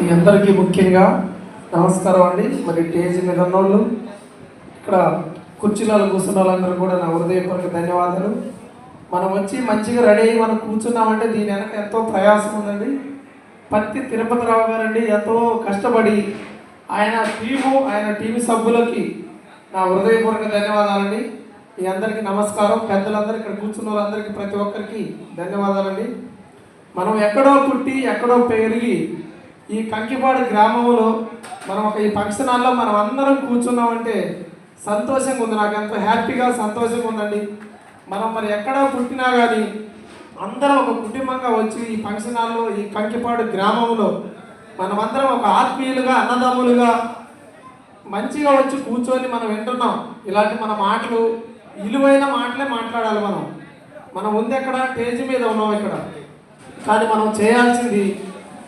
మీ అందరికీ ముఖ్యంగా నమస్కారం అండి. మరి టేజ్ మీద ఉన్నోళ్ళు ఇక్కడ కుర్చీలలో కూర్చున్న వాళ్ళందరూ కూడా నా హృదయపూర్వక ధన్యవాదాలు. మనం వచ్చి మంచిగా రెడీ అయ్యి మనం కూర్చున్నామంటే దీని వెనక ఎంతో ప్రయాసం ఉందండి. పత్తి తిరుపతి రావు గారండి ఎంతో కష్టపడి ఆయన టీము ఆయన టీం సభ్యులకి నా హృదయపూర్వక ధన్యవాదాలండి. మీ అందరికీ నమస్కారం. పెద్దలందరూ ఇక్కడ కూర్చున్న వాళ్ళందరికీ ప్రతి ఒక్కరికి ధన్యవాదాలండి. మనం ఎక్కడో పుట్టి ఎక్కడో పెరిగి ఈ కంకిపాడు గ్రామంలో మనం ఒక ఈ ఫంక్షన్ హాల్లో మనం అందరం కూర్చున్నామంటే సంతోషంగా ఉంది. నాకు ఎంతో హ్యాపీగా సంతోషంగా ఉందండి. మనం మరి ఎక్కడో పుట్టినా కానీ అందరం ఒక కుటుంబంగా వచ్చి ఈ ఫంక్షన్ హాల్లో ఈ కంకిపాడు గ్రామంలో మనమందరం ఒక ఆత్మీయులుగా అన్నదమ్ములుగా మంచిగా వచ్చి కూర్చొని మనం వింటున్నాం. ఇలాంటి మన మాటలు విలువైన మాటలే మాట్లాడాలి మనం. మనం ఉంది ఎక్కడ స్టేజ్ మీద ఉన్నాం ఇక్కడ. కానీ మనం చేయాల్సింది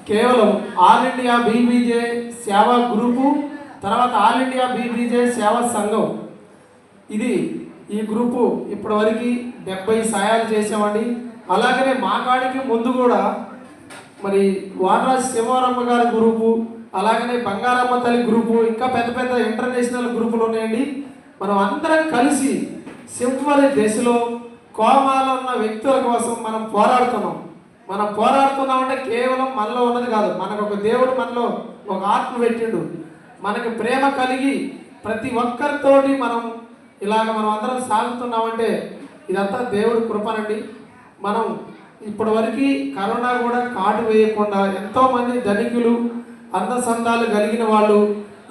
కేవలం ఆల్ ఇండియా బీబీజే సేవా గ్రూపు తర్వాత ఆల్ ఇండియా బీబీజే సేవా సంఘం. ఇది ఈ గ్రూపు ఇప్పటివరకు డెబ్బై సాయాలు చేసామండి అలాగనే మా కాడికి ముందు కూడా మరి వానరాజ్ శివరామ్మ గారి గ్రూపు అలాగనే బంగారమ్మ తల్లి గ్రూపు ఇంకా పెద్ద పెద్ద ఇంటర్నేషనల్ గ్రూపులు ఉన్నాయండి. మనం అందరం కలిసి సింహరి దశలో కోమాలో ఉన్న వ్యక్తుల కోసం మనం పోరాడుతున్నాం. మనం పోరాడుతున్నామంటే కేవలం మనలో ఉన్నది కాదు. మనకు ఒక దేవుడు మనలో ఒక ఆత్మ పెట్టిండు. మనకి ప్రేమ కలిగి ప్రతి ఒక్కరితోటి మనం ఇలాగ మనం అందరం సాగుతున్నామంటే ఇదంతా దేవుడి కృపనండి. మనం ఇప్పటివరకు కరోనా కూడా కాటు వేయకుండా ఎంతోమంది ధనికులు అందసందాలు కలిగిన వాళ్ళు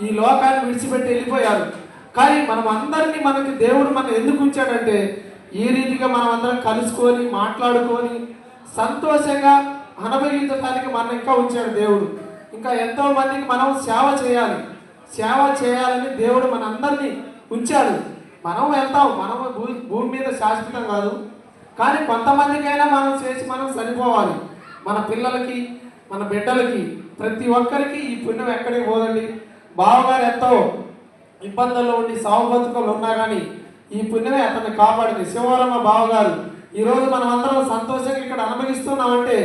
ఈ లోకాన్ని విడిచిపెట్టి వెళ్ళిపోయారు. కానీ మనం అందరినీ మనకి దేవుడు మనం ఎందుకు ఉంచాడంటే ఈ రీతిగా మనం అందరం కలుసుకొని మాట్లాడుకొని సంతోషంగా అనుభవించడానికి మనం ఇంకా ఉంచాడు దేవుడు. ఇంకా ఎంతో మందికి మనం సేవ చేయాలి. సేవ చేయాలని దేవుడు మన అందరినీ ఉంచాడు. మనం వెళ్తాం. మనం భూ భూమి మీద శాశ్వతం కాదు. కానీ కొంతమందికైనా మనం చేసి మనం చనిపోవాలి మన పిల్లలకి మన బిడ్డలకి ప్రతి ఒక్కరికి ఈ పుణ్యం ఎక్కడికి పోదండి? బావగారు ఎంతో ఇబ్బందుల్లో ఉండి సాగు బతుకులు ఉన్నా కానీ ఈ పుణ్యమే అతన్ని కాపాడింది. శివరమ్మ బావగారు ఈరోజు మనమందరం అందరం సంతోషంగా ఇక్కడ అనుభవిస్తున్నామంటే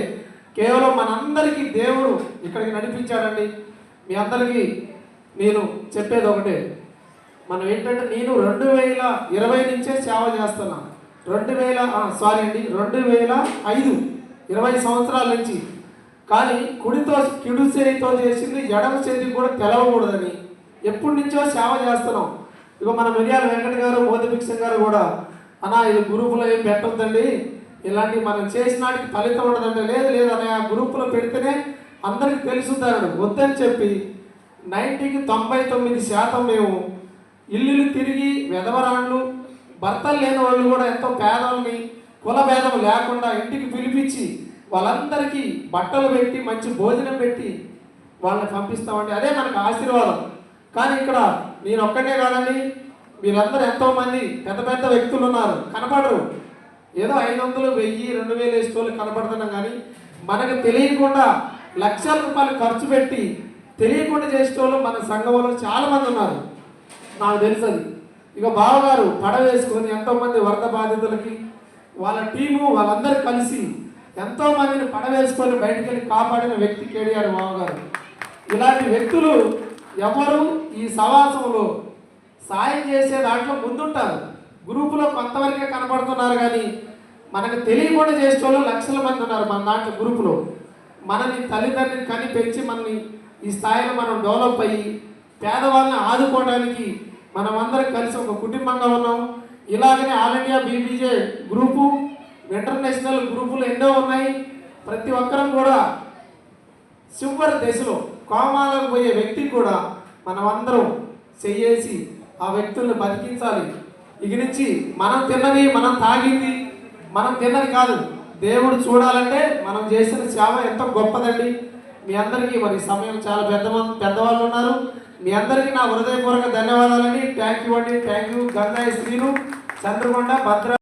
కేవలం మనందరికీ దేవుడు ఇక్కడికి నడిపించాడండి. మీ అందరికీ నేను చెప్పేది ఒకటే. మనం ఏంటంటే నేను రెండు వేల ఇరవై నుంచే సేవ చేస్తున్నా రెండు వేల సారీ అండి రెండు వేల ఐదు ఇరవై సంవత్సరాల నుంచి. కానీ కుడితో కిడు చేతితో చేసింది ఎడమ చేతికి కూడా తెలవకూడదని ఎప్పటి నుంచో సేవ చేస్తున్నాం. ఇక మన మిర్యాల వెంకట గారు మోదభిక్షం గారు కూడా అన్నా ఇది గ్రూపులో ఏం పెట్టొద్దండి? ఇలాంటి మనం చేసినాటికి ఫలితం ఉండదంటే లేదు లేదు అనే ఆ గ్రూపులో పెడితేనే అందరికి తెలుసుతాడు వద్దని చెప్పి నైంటీకి తొంభై తొమ్మిది శాతం మేము ఇల్లులు తిరిగి వెధవరాళ్ళు భర్తలు లేని వాళ్ళు కూడా ఎంతో పేదల్ని కుల భేదం లేకుండా ఇంటికి పిలిపించి వాళ్ళందరికీ బట్టలు పెట్టి మంచి భోజనం పెట్టి వాళ్ళని పంపిస్తామండి. అదే మనకు ఆశీర్వాదం. కానీ ఇక్కడ నేను ఒక్కటే కాదండి మీరందరూ ఎంతో మంది పెద్ద పెద్ద వ్యక్తులు ఉన్నారు కనపడరు. ఏదో ఐదు వందలు వెయ్యి రెండు వేలు వేసుకోవాలి కనపడుతున్నాం కానీ మనకు తెలియకుండా లక్షల రూపాయలు ఖర్చు పెట్టి తెలియకుండా చేసేటోళ్ళు మన సంఘంలో చాలా మంది ఉన్నారు. నాకు తెలుసు అది ఇక బావగారు పడవ వేసుకొని ఎంతోమంది వరద బాధితులకి వాళ్ళ టీము వాళ్ళందరూ కలిసి ఎంతో మందిని పడవ వేసుకొని బయటికి వెళ్ళి కాపాడిన వ్యక్తి కేడిఆర్ బావగారు. ఇలాంటి వ్యక్తులు ఎవరు ఈ సమాజంలో సాయం చేసే దాంట్లో ముందుంటారు. గ్రూపులో కొంతవరకే కనబడుతున్నారు కానీ మనకు తెలియకుండా చేసేటోళ్ళు లక్షల మంది ఉన్నారు మన దాంట్లో గ్రూపులో. మనని తల్లిదండ్రులు కని పెంచి మనని ఈ స్థాయిలో మనం డెవలప్ అయ్యి పేదవాళ్ళని ఆదుకోవడానికి మనం అందరం కలిసి ఒక కుటుంబంగా ఉన్నాం. ఇలాగనే all India BBJ group international గ్రూపులు ఎన్నో ఉన్నాయి. ప్రతి ఒక్కరం కూడా చివరి దశలో కోమాలకు పోయే వ్యక్తికి కూడా మనం అందరం చెయ్యేసి ఆ వ్యక్తుల్ని బతికించాలి. ఇక నుంచి మనం తిన్నది మనం తాగింది మనం తిన్నది కాదు. దేవుడు చూడాలంటే మనం చేసిన సేవ ఎంతో గొప్పదండి. మీ అందరికీ మరి సమయం చాలా పెద్ద పెద్దవాళ్ళు ఉన్నారు. మీ అందరికీ నా హృదయపూర్వక ధన్యవాదాలండి. థ్యాంక్ యూ అండి. Thank you Gangaya Srinu Chandrakonda Bhadra